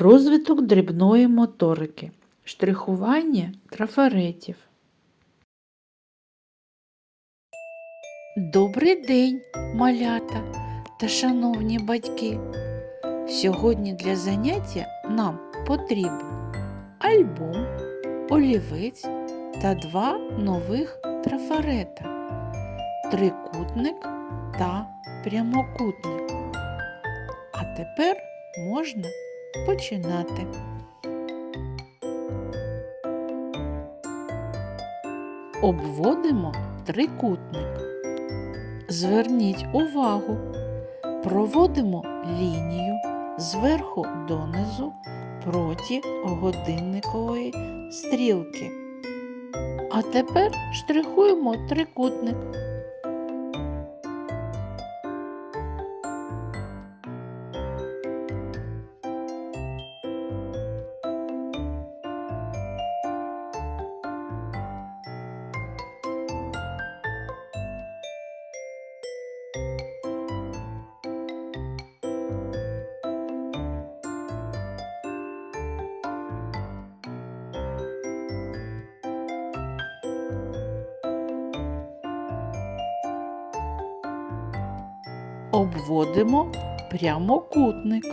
Розвиток дрібної моторики. Штрихування трафаретів. Добрий день, малята та шановні батьки. Сьогодні для заняття нам потрібен альбом, олівець та два нових трафарета трикутник та прямокутник. А тепер можна починати. Обводимо трикутник. Зверніть увагу, проводимо лінію зверху донизу проти годинникової стрілки. А тепер штрихуємо трикутник. Обводимо прямокутник.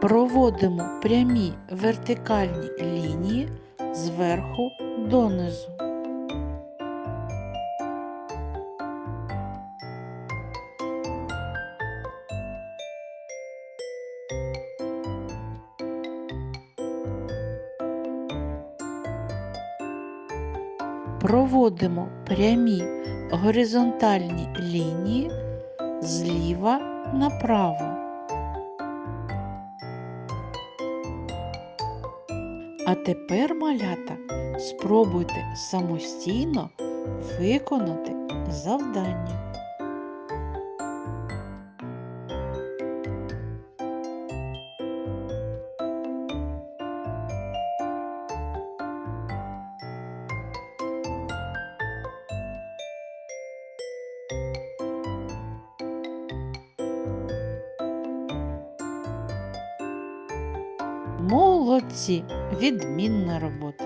Проводимо прямі вертикальні лінії зверху донизу. Проводимо прямі горизонтальні лінії зліва направо. А тепер, малята, спробуйте самостійно виконати завдання. Молодці! Відмінна робота!